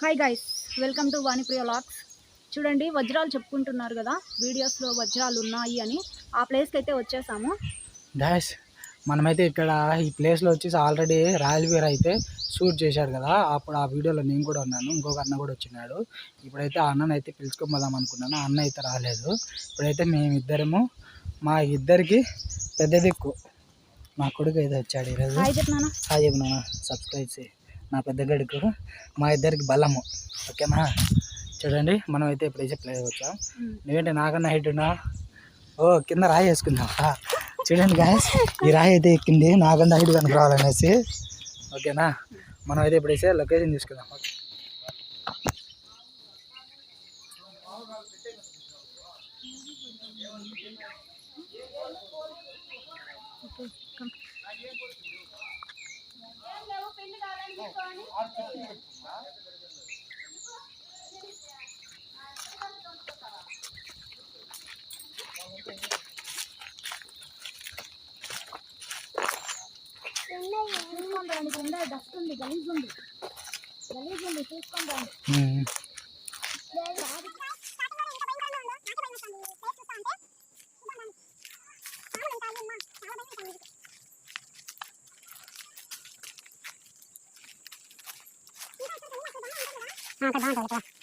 Hi guys welcome to Vanipriya lakhs చూడండి వజ్రాలు చెప్పుకుంటున్నారు కదా వీడియోస్లో వజ్రాలు ఉన్నాయి అని. ఆ ప్లేస్కి అయితే వచ్చేసాము. డాష్ మనమైతే ఇక్కడ ఈ ప్లేస్లో వచ్చేసి ఆల్రెడీ రాయల్ వీర్ అయితే షూట్ చేశాడు కదా. అప్పుడు ఆ వీడియోలో నేను కూడా ఉన్నాను ఇంకొక అన్న కూడా వచ్చినాడు. ఇప్పుడైతే ఆ అన్నను అయితే పిలుచుకోపోదాం అనుకున్నాను అన్న అయితే రాలేదు. ఇప్పుడైతే మేమిద్దరము మా ఇద్దరికి పెద్ద దిక్కు. మా కొడుకు అయితే వచ్చాడు ఈరోజు. హాయ్ చెప్పినానా హాయ్ చెప్పు నాన్న సబ్స్క్రైబ్ చేయి. నా పెద్ద గడుకు మా ఇద్దరికి బలము. ఓకేనా? చూడండి మనం అయితే ఇప్పుడైతే ప్లే వచ్చాం. నువ్వేంటి నాకన్నా హైట్ ఉన్నా? ఓ కింద రాయి వేసుకుందాం. చూడండి గాయస్ ఈ రాయి అయితే ఎక్కింది. నాకన్నా హైట్ కనుక రావాలనేసి ఓకేనా? మనం అయితే ఇప్పుడైతే లొకేషన్ తీసుకుందాం ఓకే డస్ట్ ఉంది గలీజ్ ఉంది గలీజ్ ఉంది. చూసుకోండి. రండి ఉమ్. భయంకరం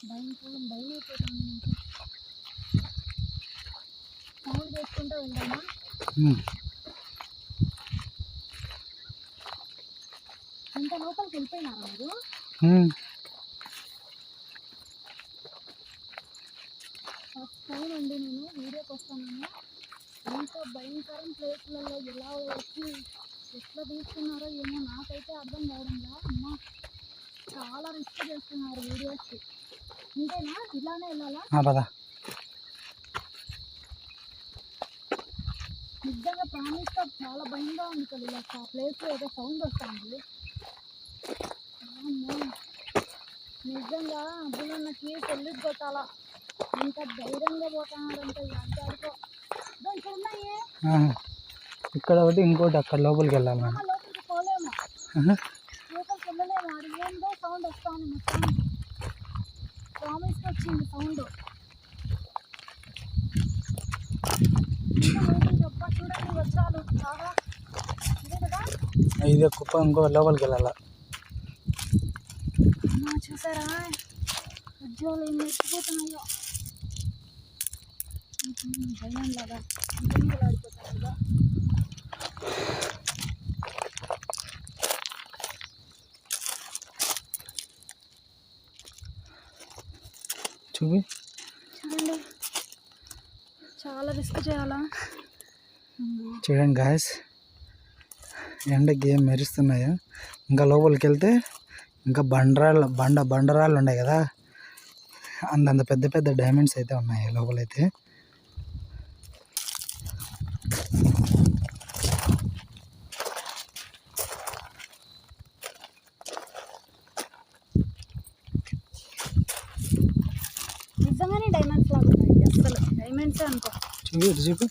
భయం అయిపోతుంది నాకు సౌండ్ చేసుకుంటూ వెళ్దామా ఉమ్. ఇంత లోపలికి వెళ్ళిపోయినారా మీరు? ఉమ్. ఫస్ట్ టైం అండి నేను వీడియోకి వస్తాను ఇంత భయంకరం ప్లేస్లలో ఎలా వచ్చి ఎట్లా తీసుకున్నారో ఏమో నాకైతే అర్థం కావడంలా అమ్మ చాలా రిస్క్ చేస్తున్నారు వీడియోస్కి ఇంతేనా? ఇలానే వెళ్ళాలా ఆ, పద నిజంగా ప్రామిస్గా చాలా భయంగా ఉంది కదా. ఇలా ఆ ప్లేస్లో ఏదో సౌండ్ వస్తుంది. నిజంగా అబ్బులన్నకి పెళ్ళి కొట్టాలా ఇంత ధైర్యంగా పోతున్నాడంటే ఇక్కడ ఉన్నాయి? ఆ. ఇక్కడ ఒకటి ఇంకోటి అక్కడ లోపలికి వెళ్ళాలి మనం. లోపలికి పోలేము. లోపలికి వెళ్ళలేము. అది ఏందో సౌండ్ వస్తుంది మొత్తం వచ్చింది సౌండ్ చెప్ప చూడండి వజ్రాలు బాగా ఇదే కుప్ప ఇంకో లోపలికి వెళ్ళాలి? చూసారా? వజ్రాలు భయం లాగా ఆడిపోతాయి కదా చూపి చూడండి చాలా రిస్క్ చేయాలా అమ్మో. చూడండి గాయస్ ఎండకి ఏం మెరుస్తున్నాయో. ఇంకా లోపలికి వెళ్తే ఇంకా బండరాళ్ళు బండ బండరాళ్ళు ఉన్నాయి కదా. అంతంత పెద్ద పెద్ద డైమండ్స్ అయితే ఉన్నాయి లోపలైతే. డైమండ్స్ లాగా ఉన్నాయి అసలు డైమండ్సే అనుకో. చూపి ఇటు చూపి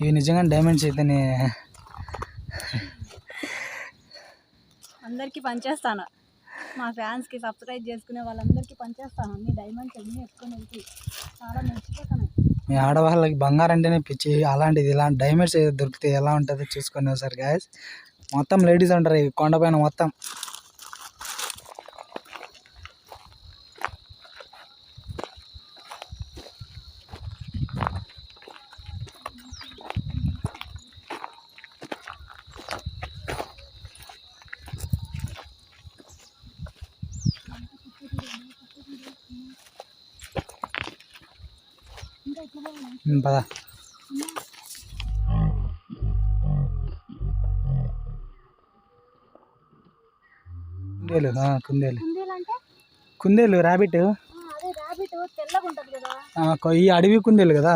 ఇవి నిజంగా డైమండ్స్ అయితేనే అందరికీ పనిచేస్తాను మా ఫ్యాన్స్కి సబ్స్క్రైబ్ చేసుకునే వాళ్ళందరికీ పనిచేస్తాను అన్ని డైమండ్స్ అన్నీ ఎత్తుకొని వెళ్తే చాలా మెచ్చిపోతాను మీ ఆడవాళ్ళకి బంగారం అంటేనే పిచ్చి. అలాంటిది ఇలాంటి డైమండ్స్ ఏదో దొరికితే ఎలా ఉంటుందో చూసుకొని సార్ గాయస్ మొత్తం లేడీస్ ఉంటారు ఈ కొండపైన మొత్తం. కుందేలు కుందేలు. కుందేలు ర్యాబిట్ ఈ అడవి కుందేలు కదా.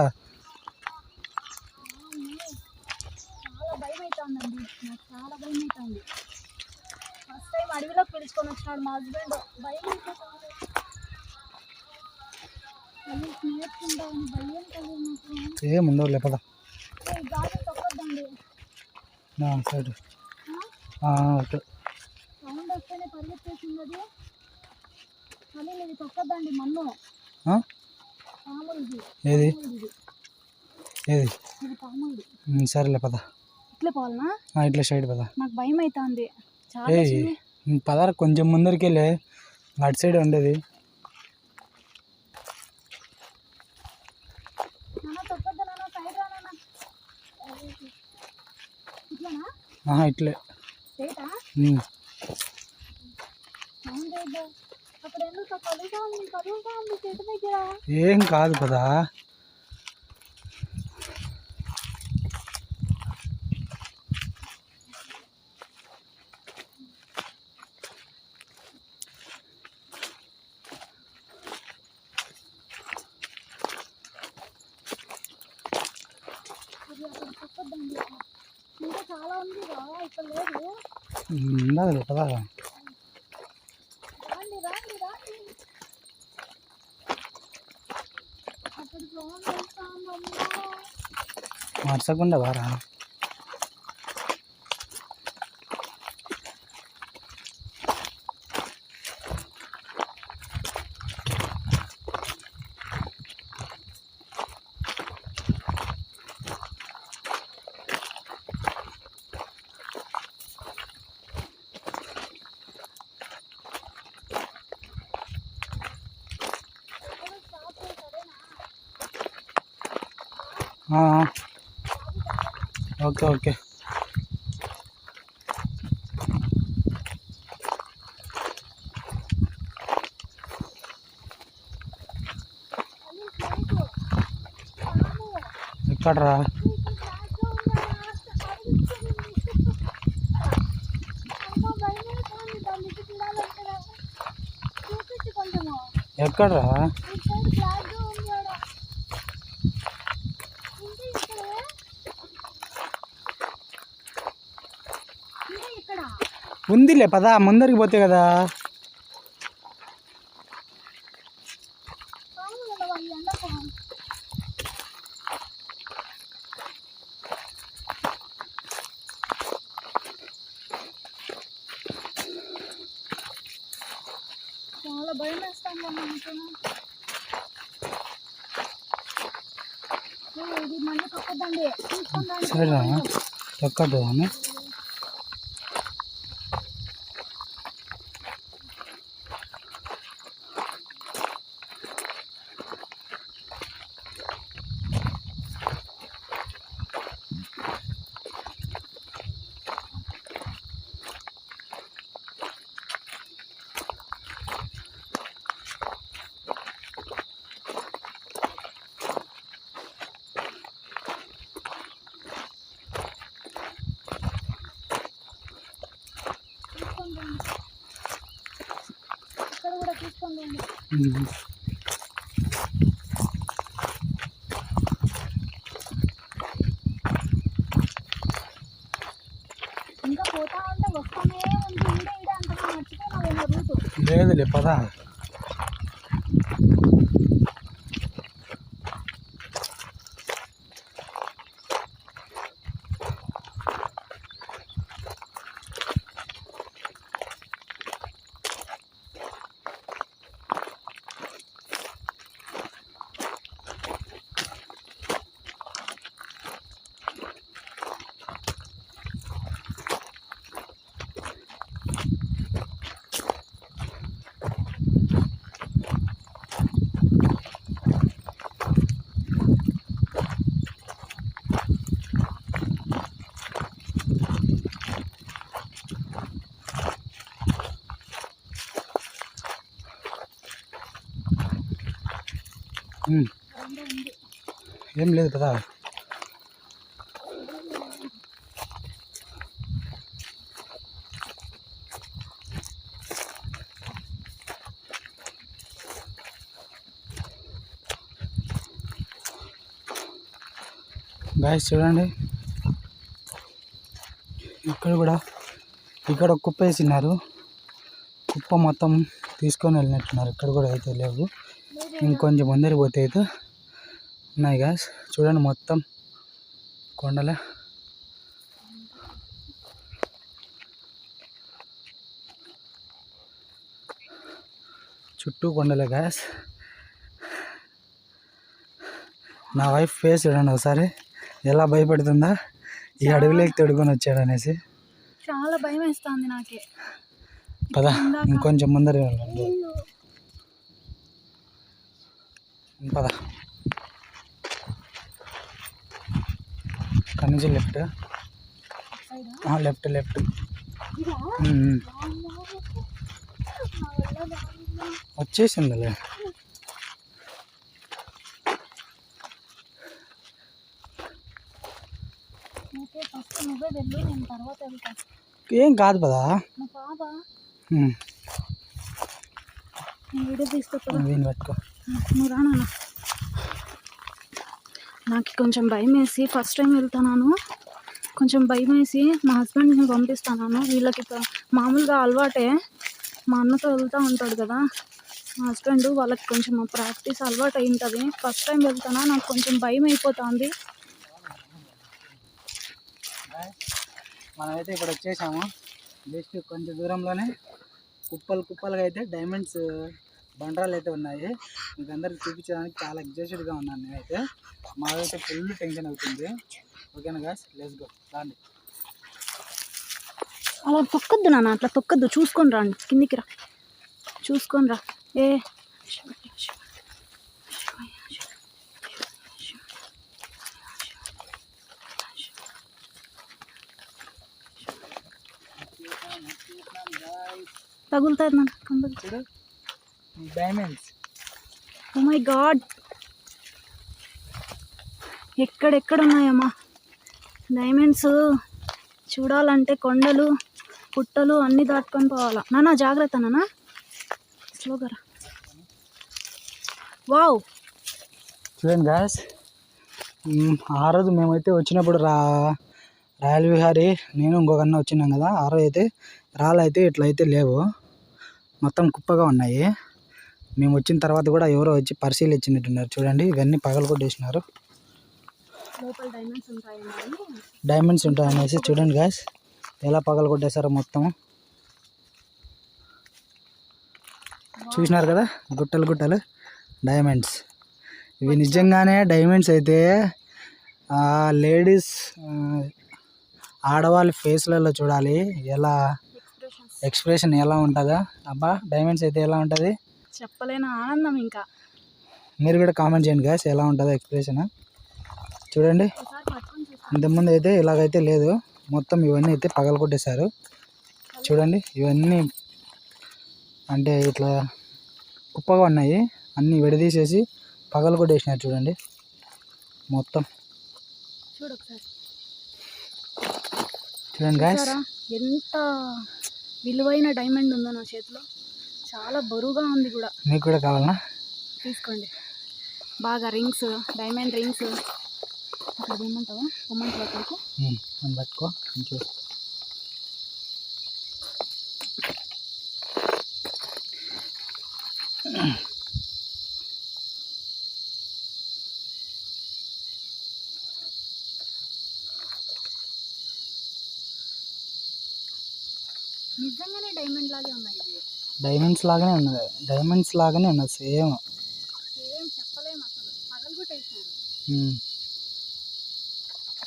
అడవిలోకి పిలుచుకొని వచ్చినాడు మా హస్బెండ్. భయం అయిపోతుంది అయ్యో నేర్చుకుంటామని భయం కలిగి నాకు ఏం ఉండవు లేపద సైడ్? ఓకే. వస్తేనే పరిగెత్తేసింది అది ఇది మన్ను. ఏది? ఏది? సరేలే పద. ఇట్లే పోవాలనా? ఇట్లా సైడ్ పద. నాకు భయం అవుతుంది పదర కొంచెం ముందరికి వెళ్ళే. అటు సైడ్ ఉండేది. ఇట్లే స్ట్రైటా ఉమ్, సౌండ్ ఏదో అక్కడ ఎందుకు కలుగుతా ఉంది కలుగుతా ఉంది చెట్టు దగ్గర ఏం కాదు కదా. అది అక్కడ తొక్కొద్దండి ఇంకా చాలా ఉంది రా ఇక్కడ లేదు ఉమ్, ఉండదులే పద రాండి రాండి రాండి అక్కడ సౌండ్ వస్తాందమ్మా మార్చకుండా వారా ఎక్కడ స్టాప్ సరేనా ఆ, ఓకే ఓకే. ఎక్కడరా? ఇక్కడ ఫ్లాట్లో ఉందా అమ్మ భయమే కానీ దాన్ని చూడాలంటే చూపించు కొంచెము ఎక్కడరా ఈ సైడ్ ఫ్లాగ్ ఉంది ఆడ ఇంకా ఇక్కడ ఇంకా ఇక్కడ ఉందిలే పద ముందరికి పోతే కదా. చాలా భయం వేస్తాం ఇది మళ్ళీ అని తీసుకొని రండి. ఇక్కడ కూడా తీసుకొని రండి ఉమ్. ఇంకా పోతా ఉంటే వస్తానే ఉంది ఈడే ఈడే అంతగా మర్చిపోయినావేమో రూటు లేదులే పదా ఉమ్, రెండు ఉంది ఏం లేదు కదా. గాయస్ చూడండి. ఇక్కడ కూడా ఇక్కడ కుప్ప వేసినారు. కుప్ప మొత్తం తీసుకొని వెళ్ళినట్టున్నారు. ఇక్కడ కూడా అయితే లేవు. ఇంకొంచెం ముందరికి పోతే అయితే ఉన్నాయి గాయస్ చూడండి మొత్తం కొండలే. చుట్టూ కొండలే గాయస్ నా వైఫ్ ఫేస్ చూడండి ఒకసారి. ఎలా భయపడుతుందా? ఈ అడవిలోకి తొడుకొని వచ్చాడు అనేసి. చాలా భయం వేస్తుంది నాకే. పద ఇంకొంచెం ముందర పద. అక్కడి నుంచి లెఫ్ట్ లెఫ్ట్ లెఫ్ట్. వచ్చేసిందిలే. ఏం కాదు పదా? వీడియో తీసుకొస్తా దీన్ని పెట్టుకో నువ్వు రా నాన్న నాకు కొంచెం భయం వేసి ఫస్ట్ టైం వెళ్తున్నాను. కొంచెం భయం వేసి మా హస్బెండ్ని పంపిస్తున్నాను. వీళ్ళకి మామూలుగా అలవాటే. మా అన్నతో వెళ్తూ ఉంటాడు కదా. మా హస్బెండ్ వాళ్ళకి కొంచెం ప్రాక్టీస్ అలవాటు అయి ఉంటుంది ఫస్ట్ టైం వెళ్తానా నాకు కొంచెం భయం అయిపోతుంది మనమైతే ఇప్పుడు వచ్చేసాము. జస్ట్ కొంచెం దూరంలోనే. కుప్పలు కుప్పలుగా అయితే డైమండ్స్ బండరాలు అయితే ఉన్నాయి. మీకు అందరికి చూపించడానికి చాలా ఎగ్జైటెడ్గా ఉన్నాను నేనైతే. మాకైతే ఫుల్ టెన్షన్ అవుతుంది. ఓకేనా గాస్ లెట్స్ గో రాండి. అలా తొక్కద్దు నాన్న అట్లా తొక్కద్దు. చూసుకొని రండి. కిందికి రా. చూసుకొని రా. ఏ. తగులుతుంది నాన్న కంపల్ చూడు. డైమండ్స్ ఓ మై గాడ్ ఎక్కడెక్కడ ఉన్నాయమ్మా డైమండ్స్ చూడాలంటే కొండలు పుట్టలు అన్నీ దాటుకొని పోవాలా. నాన్న జాగ్రత్త నాన్న. స్లోగా రా. వావ్ చూడండి గాయస్ ఆ రోజు మేమైతే వచ్చినప్పుడు రా రాయల విహారీ నేను ఇంకొక అన్న వచ్చినాం కదా ఆ రోజు అయితే రాళ్ళు అయితే ఇట్లా అయితే లేవు. మొత్తం కుప్పగా ఉన్నాయి. మేము వచ్చిన తర్వాత కూడా ఎవరో వచ్చి పరిశీలించినట్టున్నారు. చూడండి ఇవన్నీ పగలు కొట్టేసినారు. డైమండ్స్ ఉంటాయని డైమండ్స్ ఉంటాయనేసి చూడండి గాయస్ ఎలా పగలు కొట్టేశారో మొత్తం. చూసినారు కదా గుట్టలు గుట్టలు డైమండ్స్ ఇవి నిజంగానే డైమండ్స్ అయితే లేడీస్ ఆడవాళ్ళ ఫేస్లలో చూడాలి. ఎలా ఎక్స్ప్రెషన్ ఎలా ఉంటుందో? అబ్బా డైమండ్స్ అయితే ఎలా ఉంటుంది? చెప్పలేని ఆనందం ఇంకా. మీరు కూడా కామెంట్ చేయండి గాయస్ ఎలా ఉంటుందో ఎక్స్ప్రెషన్ చూడండి ఇంతకుముందు అయితే ఇలాగైతే లేదు. మొత్తం ఇవన్నీ అయితే పగల కొట్టేశారు. చూడండి ఇవన్నీ అంటే ఇట్లా కుప్పగా ఉన్నాయి. అన్నీ విడదీసేసి పగల కొట్టేసినారు చూడండి. మొత్తం. చూడండి గాయస్ ఎంత విలువైన డైమండ్ ఉందో నా చేతిలో. చాలా బరువుగా ఉంది కూడా. మీకు కూడా కావాలనా? తీసుకోండి. బాగా రింగ్స్ డైమండ్ రింగ్స్ అక్కడ ఏమంటావా? పొమ్మంటావా అక్కడికి పట్టుకో నిజంగానే డైమండ్ లాగే ఉన్నాయి. డైమండ్స్ లాగానే ఉన్నది. డైమండ్స్ లాగానే ఉన్నది సేమ్.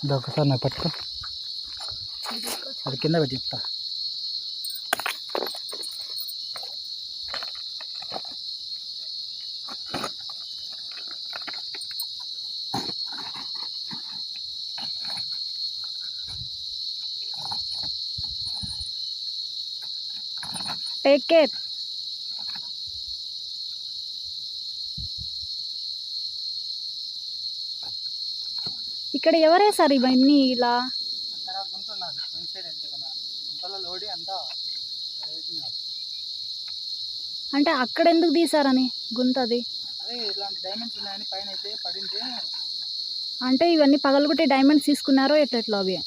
ఇది ఒకసారి నాకు పట్టుకో. అది కింద పెట్టి చెప్తా. టేక్ కేర్ ఇక్కడ ఎవరేసారు ఇవన్నీ ఇలా. అంటే అక్కడ ఎందుకు తీసారని గుంత అది అంటే ఇవన్నీ పగలగొట్టి డైమండ్స్ తీసుకున్నారో ఎట్లెట్లో అవి?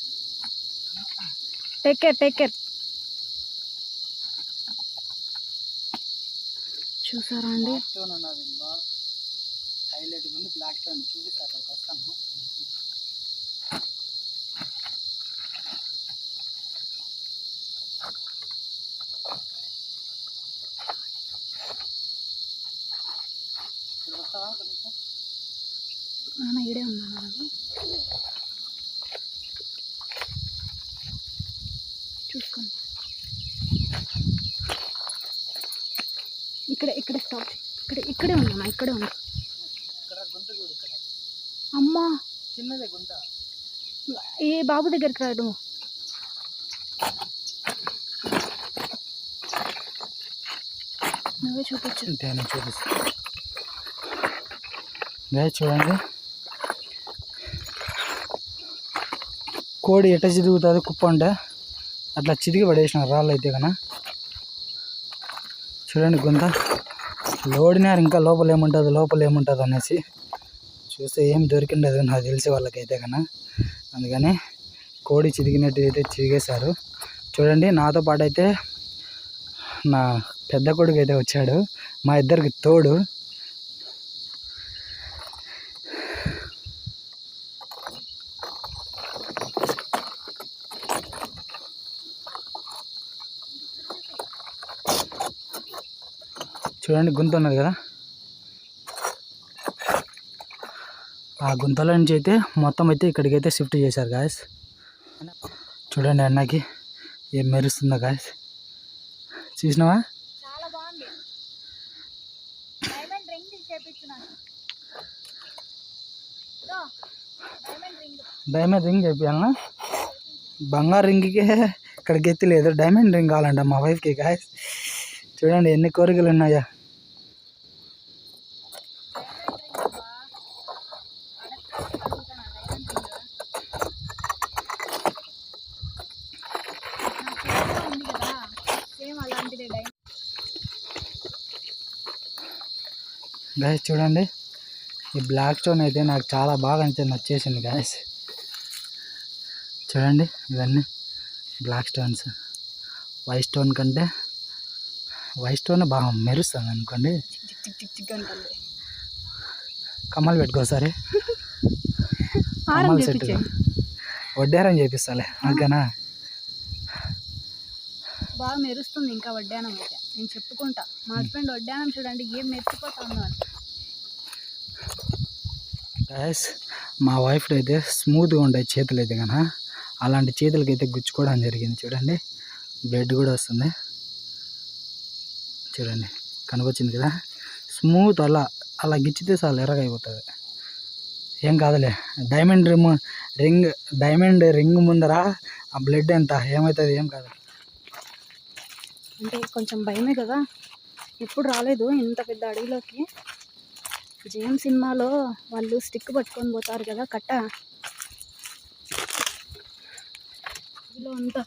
టేక్ కేర్ టేక్ కేర్ చూసారా అండి? హైలైట్ ఉంది. బ్లాక్ స్టోన్ చూపిస్తారు అక్కడికి వస్తాను ఇక్కడ వస్తావా ఒక నిమిషం? నాన్న ఈడే ఉన్నాను చూసుకోండి. ఇక్కడ ఇక్కడ స్టాప్ ఇక్కడ ఇక్కడే ఉన్నాను ఇక్కడే ఉన్నా. అమ్మా. చిన్నదే గుంత ఏ బాబు దగ్గరికి రాడు. నువ్వే చూపించు. గాయ చూడండి. కోడి ఎట్ట చిరుగుతుంది కుప్ప అంటే అట్లా చిరిగి పడేసిన రాళ్ళు అయితే కన చూడండి గుంత. లోడినారు ఇంకా లోపల ఏముంటుంది లోపల ఏముంటుంది అనేసి. చూస్తే ఏం దొరికిండదు నాకు తెలిసే వాళ్ళకైతే కన అందుకని కోడి చిరిగినట్టు అయితే చిరిగేశారు చూడండి నాతో పాటు అయితే నా పెద్ద కొడుకు అయితే వచ్చాడు. మా ఇద్దరికి తోడు. చూడండి గుంత ఉన్నది కదా. ఆ గుంతలో నుంచి అయితే మొత్తం అయితే ఇక్కడికి అయితే షిఫ్ట్ చేశారు గాయస్ చూడండి అన్నకి ఏం మెరుస్తుందో గాయస్ చూసినావా? డైమండ్ రింగ్ చెప్పాలనా బంగారు రింగ్కి ఇక్కడ గెత్తి లేదు. డైమండ్ రింగ్ కావాలంట మా వైఫ్కి గాయస్ చూడండి ఎన్ని కోరికలు ఉన్నాయా సేమ్ అలాంటిదే డైమండ్ గాయస్ చూడండి. ఈ బ్లాక్ స్టోన్ అయితే నాకు చాలా బాగా అయితే నచ్చేసింది గాయస్ చూడండి ఇవన్నీ బ్లాక్ స్టోన్స్ వైట్ స్టోన్ కంటే వైట్ స్టోన్ బాగా మెరుస్తుంది అనుకోండి. కమ్మలు పెట్టుకోసారి హారం కమ్మల సెట్ వడ్డారం చేపిస్తాలే ఓకేనా బాగా మెరుస్తుంది ఇంకా వడ్డానం అయితే. నేను చెప్పుకుంటా. మా హస్బెండ్ వడ్డానం చూడండి ఏం మెరిసిపోతుందో అని. గాయస్ మా వైఫ్ అయితే స్మూత్గా ఉండే చేతులు అయితే కనుక అలాంటి చేతులకి అయితే గుచ్చుకోవడం జరిగింది. చూడండి బ్లడ్ కూడా వస్తుంది. చూడండి కనిపించింది కదా? స్మూత్ అలా అలా గిచ్చితే చాలా ఎర్రగైపోతుంది ఏం కాదులే diamond rim ring diamond ring ముందర ఆ బ్లడ్ ఎంత ఏమవుతుంది ఏం కాదు. అంటే కొంచెం భయమే కదా? ఎప్పుడు రాలేదు ఇంత పెద్ద అడవిలోకి. జయం సినిమాలో వాళ్ళు స్టిక్ పట్టుకొని పోతారు కదా కట్ట? అడవిలో అంతా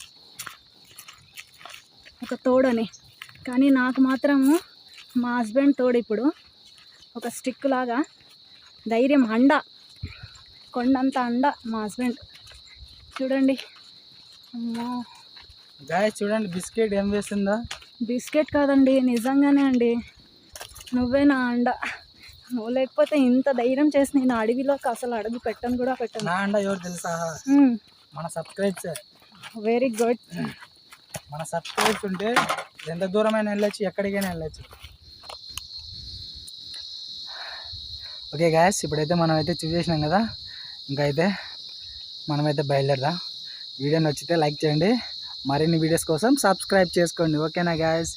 ఒక తోడని. కానీ నాకు మాత్రము మా హస్బెండ్ తోడు ఇప్పుడు. ఒక స్టిక్ లాగా. ధైర్యం అండ. కొండంత అండ మా హస్బెండ్. చూడండి. అమ్మో. చూడండి బిస్కెట్ ఏం వేస్తుందో బిస్కెట్ కాదండి నిజంగానే అండి. నువ్వే నా అండ. లేకపోతే ఇంత ధైర్యం చేసి నేను అడవిలోకి అసలు అడుగు పెట్టను కూడా పెట్టను. నా అండ ఎవరు తెలుసా? మన సబ్స్క్రైబ్స్. వెరీ గుడ్ మన సబ్స్క్రైబ్స్ ఉంటే ఎంత దూరమైనా వెళ్ళొచ్చు ఎక్కడికైనా వెళ్ళొచ్చు. ఓకే గ్యాస్ ఇప్పుడైతే మనం అయితే చూసేసినాం కదా. ఇంకా అయితే మనమైతే బయలుదేరదాం. వీడియో నచ్చితే లైక్ చేయండి. మరిన్ని వీడియోస్ కోసం సబ్స్క్రైబ్ చేసుకోండి. ఓకేనా గ్యాస్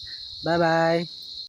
బాయ్ బాయ్